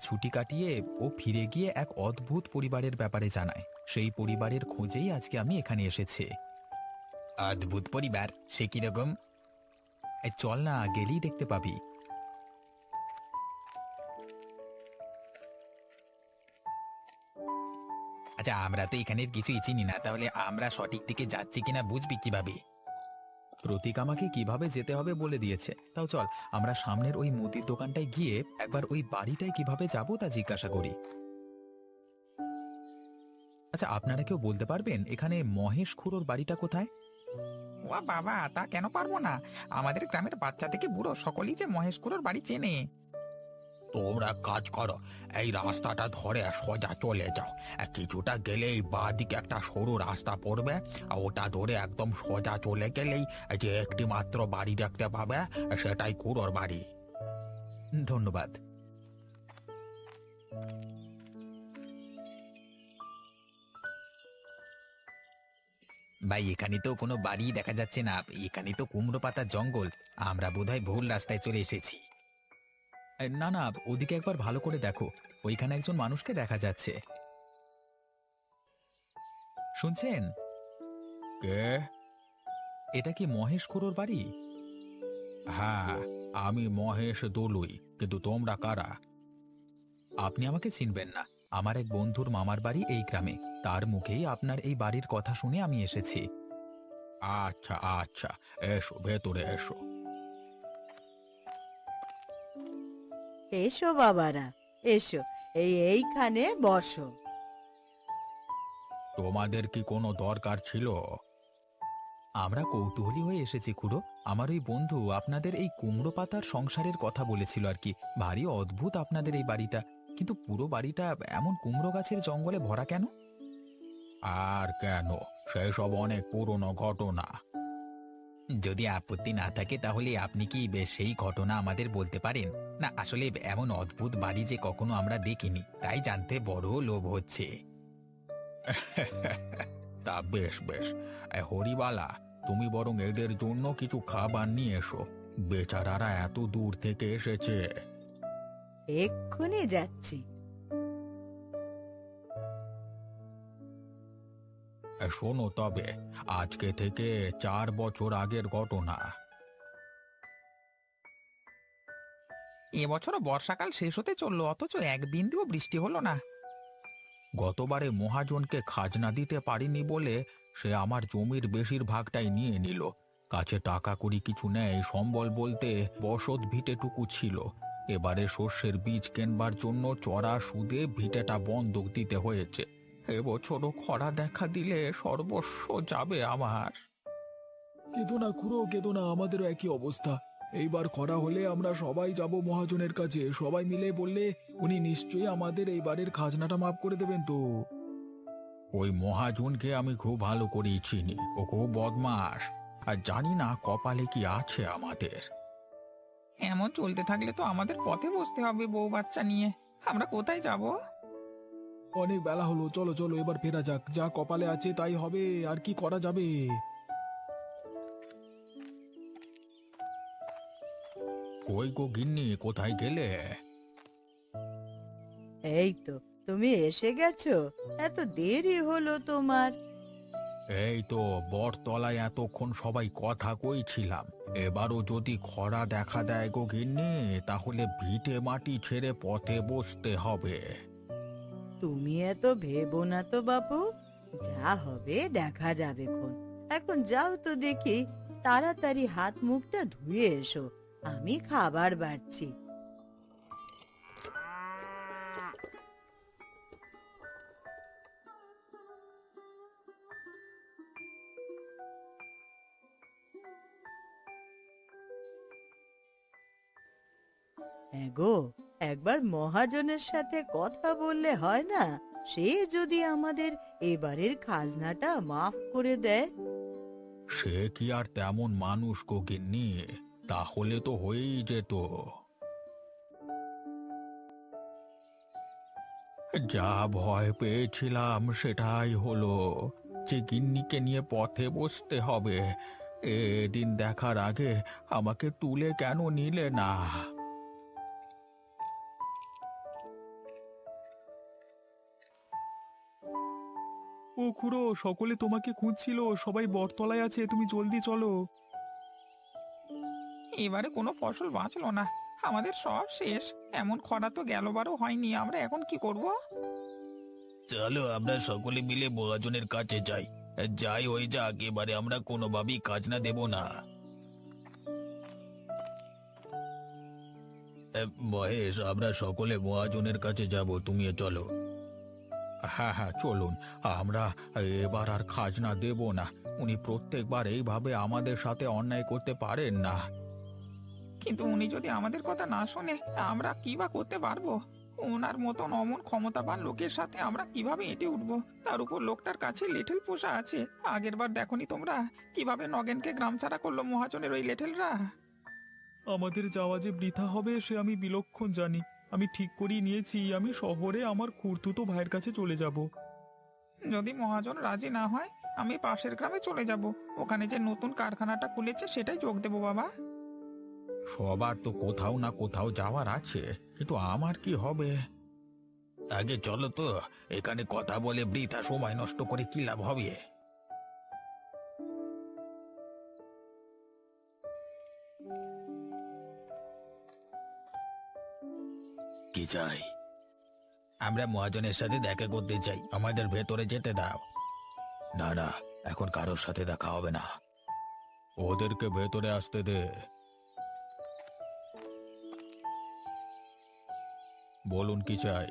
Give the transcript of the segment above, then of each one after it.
ছুটি কাটিয়ে ও ফিরে গিয়ে এক অদ্ভুত পরিবারের ব্যাপারে জানায়। সেই পরিবারের খোঁজেই আজকে আমি এখানে এসেছি। অদ্ভুত পরিবার সে কীরকম চল না গেলেই দেখতে পাবি। আচ্ছা আমরা তো এখানের কিছুই চিনি না তাহলে আমরা সঠিক দিকে যাচ্ছি কিনা বুঝবি কীভাবে? প্রতীক আমাকে কীভাবে যেতে হবে বলে দিয়েছে। তাও চল, আমরা সামনের ওই মুদির দোকানটায় গিয়ে একবার ওই বাড়িটায় কীভাবে যাব তা জিজ্ঞাসা করি। আচ্ছা আপনারা কেউ বলতে পারবেন এখানে মহেশ খুড়োর বাড়িটা কোথায়? ও বাবা, তা কেন পারব না? আমাদের গ্রামের বাচ্চা থেকে বুড়ো সকলেই যে মহেশ খুড়োর বাড়ি চেনে। তোমরা কাজ করো। এই রাস্তাটা ধরে সোজা চলে যাও। আর কিছুটা গেলেই বাঁ দিকে একটা সরু রাস্তা পড়বে। আর ওটা ধরে একদম সোজা চলে গেলেই যে একটি মাত্র বাড়ি দেখতে পাবে, সেটাই কুড়োর বাড়ি। ধন্যবাদ। ভাই, এখানে তো কোনো বাড়ি দেখা যাচ্ছে না। এখানে তো কুমড়ো পাতার জঙ্গল। আমরা বোধহয় ভুল রাস্তায় চলে এসেছি। এ, না না ওদিকে একবার ভালো করে দেখো। ওইখানে একজন মানুষকে দেখা যাচ্ছে। শুনছেন? কে? এটা কি মহেশ খুড়োর বাড়ি? হ্যাঁ আমি মহেশ দলুই কিন্তু তোমরা কারা? আপনি আমাকে চিনবেন না। আমার এক বন্ধুর মামার বাড়ি এই গ্রামে। তার মুখেই আপনার এই বাড়ির কথা শুনে আমি এসেছি। আচ্ছা আচ্ছা এসো ভেতরে এসো। এসো বাবারা, এসো, এই এইখানে বসো। তোমাদের কি কোনো দরকার ছিল? আমরা কৌতূহলী হয়ে এসেছি খুড়ো। আমার ওই বন্ধু আপনাদের এই কুমড়ো পাতার সংসারের কথা বলেছিল আর কি। ভারী অদ্ভুত আপনাদের এই বাড়িটা। কিন্তু পুরো বাড়িটা এমন কুমড়ো গাছের জঙ্গলে ভরা কেন? আর কেন? সেসব অনেক পুরনো ঘটনা। যদি আপত্তি না থাকে তাহলে আপনি কি বে- সেই ঘটনা আমাদের বলতে পারেন? না আসলে এমন অদ্ভুত বাড়ি যে কখনো আমরা দেখিনি তাই জানতে বড় লোভ হচ্ছে। তা বেশ বেশ। এ, হরিবালা তুমি বরং এদের জন্য কিছু খাবার নিয়ে এসো। বেচারারা এত দূর থেকে এসেছে। এক্ষুনি যাচ্ছি। এ, শোনো তবে আজকে থেকে চার বছর আগের ঘটনা। এবছরও বর্ষাকাল শেষ হতে চলল অথচ এক বিন্দুও বৃষ্টি হলো না। গতবারে মহাজনকে খাজনা দিতে পারিনি বলে সে আমার জমির বেশিরভাগটাই নিয়ে নিল। কাছে টাকা করি কিছু নেই সম্বল বলতে বসত ভিটেটুকু ছিল। এবারে শস্যের বীজ কেনবার জন্য চড়া সুদে ভিটেটা বন্ধক দিতে হয়েছে। এবছরও খরা দেখা দিলে সর্বস্ব যাবে আমার। কেদো না খুড়ো কেদো না আমাদেরও একই অবস্থা। এইবার খরা হলে আমরা সবাই যাব মহাজনের কাছে। সবাই মিলে বললে উনি নিশ্চয়ই আমাদের এইবারের খাজনাটা মাফ করে দেবেন তো। ওই মহাজনকে আমি খুব ভালো করেই চিনি। ও খুব বদমাস আর জানি না কপালে কি আছে আমাদের। এমন চলতে থাকলে তো আমাদের পথে বসতে হবে বউ বাচ্চা নিয়ে। আমরা কোথায় যাব? অনেক বেলা হলো চলো চলো এবার ফেরা যাক। যা কপালে আছে তাই হবে আর কি করা যাবে? কই গো গিন্নি কোথায় গেলে? এই তো তুমি এসে গেছো। এত দেরি হলো তোমার। এই তো বটতলায় এতক্ষণ সবাই কথা কইছিলাম। এবারও যদি খরা দেখা দেয় গো গিন্নি তাহলে ভিটে মাটি ছেড়ে পথে বসতে হবে। তুমি এত ভেবো না তো বাপু। যা হবে দেখা যাবে খন এখন যাও তো দেখি, তাড়াতাড়ি হাত মুখটা ধুয়ে এসো। আমি খাবার বাড়ছি। হ্যাঁ গো একবার মহাজনের সাথে কথা বললে হয় না? সে যদি আমাদের এবারের খাজনাটা মাফ করে দেয়? সে কি আর তেমন মানুষ গো গিন্নি? তাহলে তো হয়েই যেত। যা ভয় পেয়েছিলাম সেটাই হলো যে গিন্নিকে নিয়ে পথে বসতে হবে। এদিন দেখার আগে আমাকে তুলে কেন নিলে না? ও খুড়ো সকলে তোমাকে খুঁজছিল সবাই বটতলায় আছে তুমি জলদি চলো। এবারে কোনো ফসল বাঁচলো না আমাদের সব শেষ এমন খরা তো গেলবারও হয়নি আমরা এখন কি করব? চলো আমরা সকলে মিলে মহাজনের কাছে যাই যাই হয়ে যাক এবারে আমরা কোনোভাবেই কাজ না দেব না। এ, মহেশ আমরা সকলে মহাজনের কাছে যাব তুমিও চলো। হ্যাঁ হ্যাঁ চলুন। আমরা এবার আর খাজনা দেব না। উনি প্রত্যেকবার এইভাবে আমাদের সাথে অন্যায় করতে পারেন না। কিন্তু উনি যদি আমাদের কথা না শোনে আমরা কি বা করতে পারব? ওনার মতন অমন ক্ষমতাবান লোকের সাথে আমরা কীভাবে এঁটে উঠবো? তার উপর লোকটার কাছে লেঠেল পোষা আছে। আগের বার দেখনি তোমরা কীভাবে নগেনকে গ্রাম ছাড়া করল মহাজনের ওই লেঠেলরা? আমাদের যাওয়া যে বৃথা হবে সে আমি বিলক্ষণ জানি। আমি ঠিক করিয়ে নিয়েছি আমি শহরে আমার খুড়তুতো ভাইয়ের কাছে চলে যাব। যদি মহাজন রাজি না হয় আমি পাশের গ্রামে চলে যাব। ওখানে যে নতুন কারখানাটা খুলেছে সেটাই যোগ দেবো বাবা। সবার তো কোথাও না কোথাও যাওয়ার আছে কিন্তু আমার কি হবে? আগে চলো তো এখানে কথা বলে বৃথা সময় নষ্ট করে কি লাভ হবে? চাই আমরা মহাজনের সাথে দেখা করতে চাই। আমাদের ভেতরে যেতে দাও। না না, এখন কারোর সাথে দেখা হবে না। ওদেরকে ভেতরে আসতে দে। বলুন, কি চাই?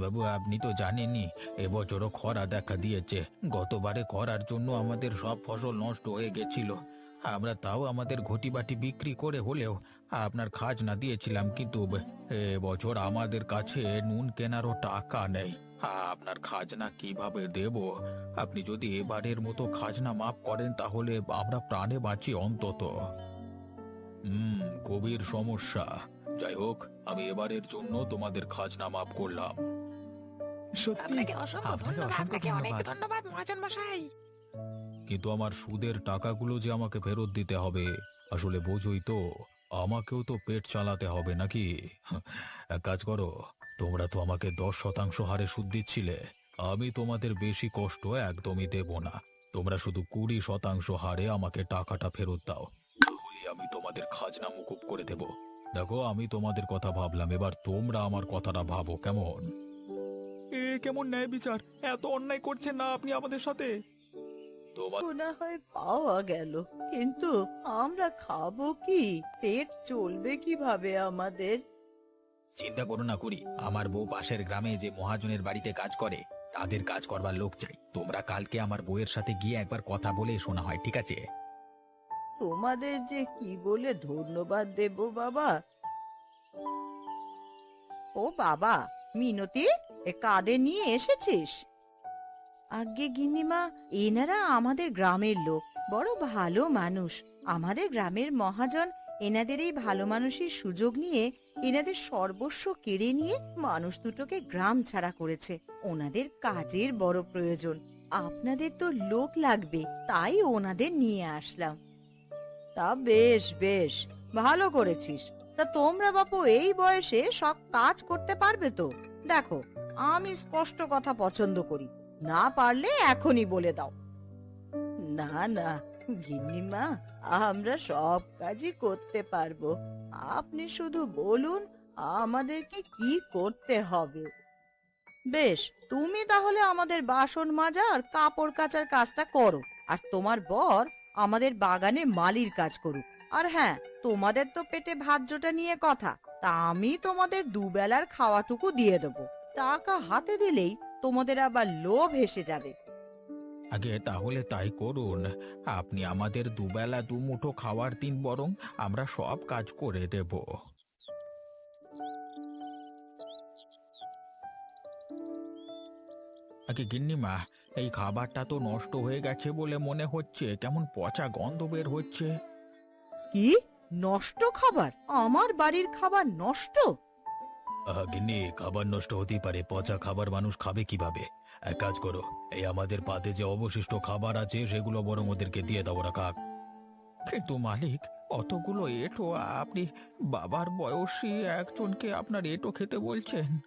বাবু আপনি তো জানেনই, এবছরও খরা দেখা দিয়েছে। গতবারে খরার জন্য আমাদের সব ফসল নষ্ট হয়ে গেছিল। আমরা তাও আমাদের ঘটি বাটি বিক্রি করে হলেও আপনার খাজনা দিয়েছিলাম কিন্তু বছর আমাদের কাছে নুন কেনারও টাকা নেই। আপনার খাজনা কীভাবে দেব? আপনি যদি এবারের মতো খাজনা মাফ করেন তাহলে আমরা প্রাণে বাঁচি অন্তত। হুম গভীর সমস্যা। যাই হোক আমি এবারের জন্য তোমাদের খাজনা মাফ করলাম। আপনাকে অসংখ্য ধন্যবাদ আপনাকে অনেক ধন্যবাদ। ধন্যবাদ মহাজন মশাই। কিন্তু আমার সুদের টাকাগুলো যে আমাকে ফেরত দিতে হবে আসলে বোঝই তো। আমাকেও তো পেট চালাতে হবে নাকি? এক কাজ করো, তোমরা তো আমাকে দশ শতাংশ হারে সুদ দিচ্ছিলে। আমি তোমাদের বেশি কষ্ট একদমই দেব না। তোমরা শুধু কুড়ি শতাংশ হারে আমাকে টাকাটা ফেরত দাও। তাহলে আমি তোমাদের খাজনা মুকুব করে দেব। দেখো, আমি তোমাদের কথা ভাবলাম, এবার তোমরা আমার কথাটা ভাবো কেমন? এ কেমন ন্যায় বিচার এত অন্যায় করছেন না আপনি আমাদের সাথে? তোমার না হয় পাওয়া গেল। কিন্তু আমরা খাব কি? পেট চলবে কীভাবে আমাদের? চিন্তা করো না করি আমার বউ পাশের গ্রামে যে মহাজনের বাড়িতে কাজ করে তাদের কাজ করবার লোক চাই। তোমরা কালকে আমার বউয়ের সাথে গিয়ে একবার কথা বলে শোনা হয় ঠিক আছে? তোমাদের যে কি বলে ধন্যবাদ দেব বাবা? ও বাবা মিনতি এ কাঁধে নিয়ে এসেছিস? আগে গিন্নিমা, এনারা আমাদের গ্রামের লোক, বড় ভালো মানুষ। আমাদের গ্রামের মহাজন এনাদের এই ভালো মানুষের সুযোগ নিয়ে এনাদের সর্বস্ব কেড়ে নিয়ে মানুষ দুটোকে গ্রাম ছাড়া করেছে। ওনাদের কাজের বড় প্রয়োজন। আপনাদের তো লোক লাগবে, তাই ওনাদের নিয়ে আসলাম। তা বেশ বেশ, ভালো করেছিস। তা তোমরা বাপু এই বয়সে সব কাজ করতে পারবে তো? দেখো, আমি স্পষ্ট কথা পছন্দ করি। না পারলে এখনই বলে দাও। না না, গিন্নিমা, আমরা সব কাজই করতে পারব। আপনি শুধু বলুন, আমাদেরকে কি করতে হবে? বেশ, তুমি তাহলে আমাদের বাসন মাজা আর কাপড় কাচার কাজটা করো, আর তোমার বর আমাদের বাগানে মালির কাজ করুক। আর হ্যাঁ তোমাদের তো পেটে ভাত জোটা নিয়ে কথা, তা আমি তোমাদের দুবেলার খাওয়াটুকু দিয়ে দেবো। টাকা হাতে দিলেই তোমাদের আবার লোভ এসে যাবে। আগে তাহলে তাই করুন। আপনি আমাদের দুবেলা দুমুঠো খাওয়ার দিন বরং আমরা সব কাজ করে দেব। আগে গিন্নিমা এই খাবারটা তো নষ্ট হয়ে গেছে বলে মনে হচ্ছে কেমন পচা গন্ধ বের হচ্ছে। কি? নষ্ট খাবার? আমার বাড়ির খাবার নষ্ট? আহ, গিন্নি খাবার নষ্ট হতেই পারে। পচা খাবার মানুষ খাবে কীভাবে? এক কাজ করো এই আমাদের পাতে যে অবশিষ্ট খাবার আছে সেগুলো বরং ওদেরকে দিয়ে দাও ওরা খাক। কিন্তু মালিক অতগুলো এঁটো আপনি বাবার বয়সী একজনকে আপনার এঁটো খেতে বলছেন।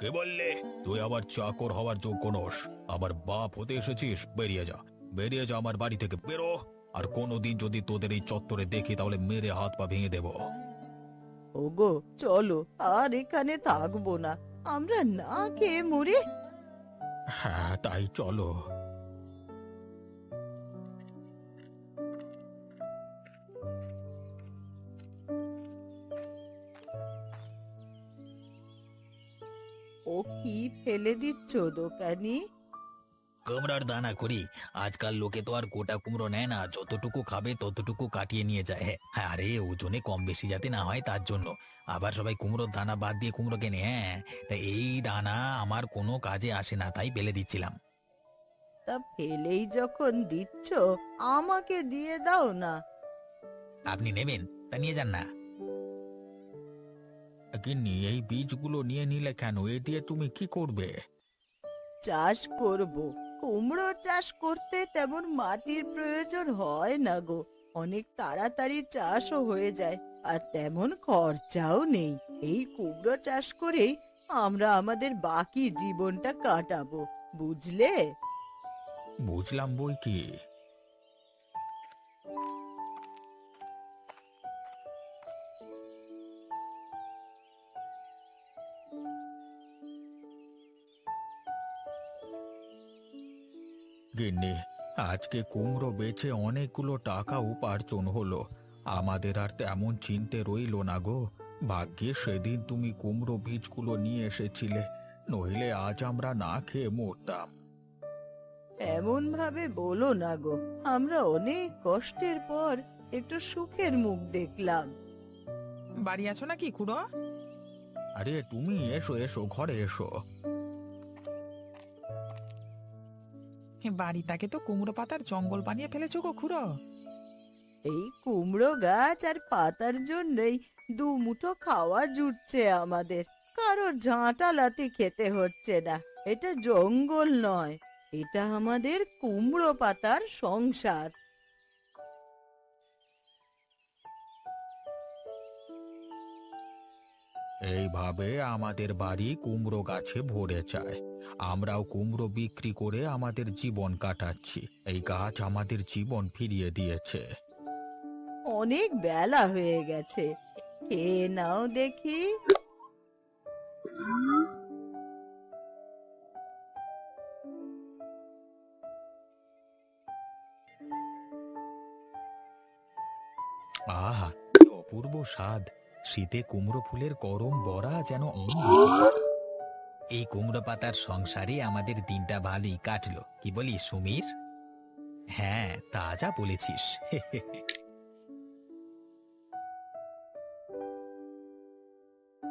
কে বললে? তুই আবার চাকর হওয়ার যোগ্য নোস। আবার বাপ হতে এসেছিস বেরিয়ে যা। বেরিয়ে যা আমার বাড়ি থেকে বেরো। আর কোনোদিন যদি তোদের এই চত্বরে দেখি তাহলে মেরে হাত পা ভেঙে দেবো। ওগো চলো আর এখানে থাকব না। আমরা না খেয়ে মরে হ্যাঁ তাই চলো। ও কি ফেলে দিচ্ছ দোকানি? কুমড়োর দানা করি। আজকাল লোকে তো আর গোটা কুমড়ো নেয় না। যতটুকু খাবে ততটুকু কাটিয়ে নিয়ে যায়। হ্যাঁ আরে ওজনে কম বেশি যাতে না হয় তার জন্য। আবার সবাই কুমড়োর দানা বাদ দিয়ে কুমড়ো কেনে হ্যাঁ? তা এই দানা আমার কোনো কাজে আসে না তাই ফেলে দিচ্ছিলাম। তা ফেলেই যখন দিচ্ছ আমাকে দিয়ে দাও না। আপনি নেবেন তা নিয়ে যান না। গিন্নি এই বীজগুলো নিয়ে নিলে কেন? এ দিয়ে তুমি কি করবে? চাষ করব। কুমড়ো চাষ করতে তেমন মাটির প্রয়োজন হয় না গো। অনেক তাড়াতাড়ি চাষও হয়ে যায়, আর তেমন খরচাও নেই। এই কুমড়ো চাষ করেই আমরা আমাদের বাকি জীবনটা কাটাবো, বুঝলে? বুঝলাম বই কি। গিন্নি আজকে কুমড়ো বেচে অনেকগুলো টাকা উপার্জন হলো। আমাদের আর তেমন চিনতে রইল না গো। ভাগ্যে সেদিন তুমি কুমড়ো বীজগুলো নিয়ে এসেছিলে নইলে আজ আমরা না খেয়ে মরতাম। এমন ভাবে বলো না গো আমরা অনেক কষ্টের পর একটু সুখের মুখ দেখলাম। বাড়ি আছো নাকি খুড়ো? আরে তুমি এসো এসো ঘরে এসো। বাড়িটাকে তো কুমড়ো পাতার জঙ্গল বানিয়ে ফেলেছো গো খুড়ো। এই কুমড়ো গাছ আর পাতার জন্যই দু মুঠো খাওয়া জুটছে আমাদের। কারও ঝাঁটালাতে খেতে হচ্ছে না, এটা জঙ্গল নয়, এটা আমাদের কুমড়ো পাতার সংসার। এইভাবে আমাদের বাড়ি কুমড়ো গাছে ভরে যায়। আমরাও কুমড়ো বিক্রি করে আমাদের জীবন কাটাচ্ছি। এই গাছ আমাদের জীবন ফিরিয়ে দিয়েছে। অনেক বেলা হয়ে গেছে। খেয়ে নাও দেখি। আহা অপূর্ব স্বাদ। শীতে কুমড়ো ফুলের গরম বড়া যেন। এই কুমড়ো পাতার সংসারে আমাদের দিনটা ভালোই কাটলো। কি বলি সুমির? হ্যাঁ তা যা বলেছিস।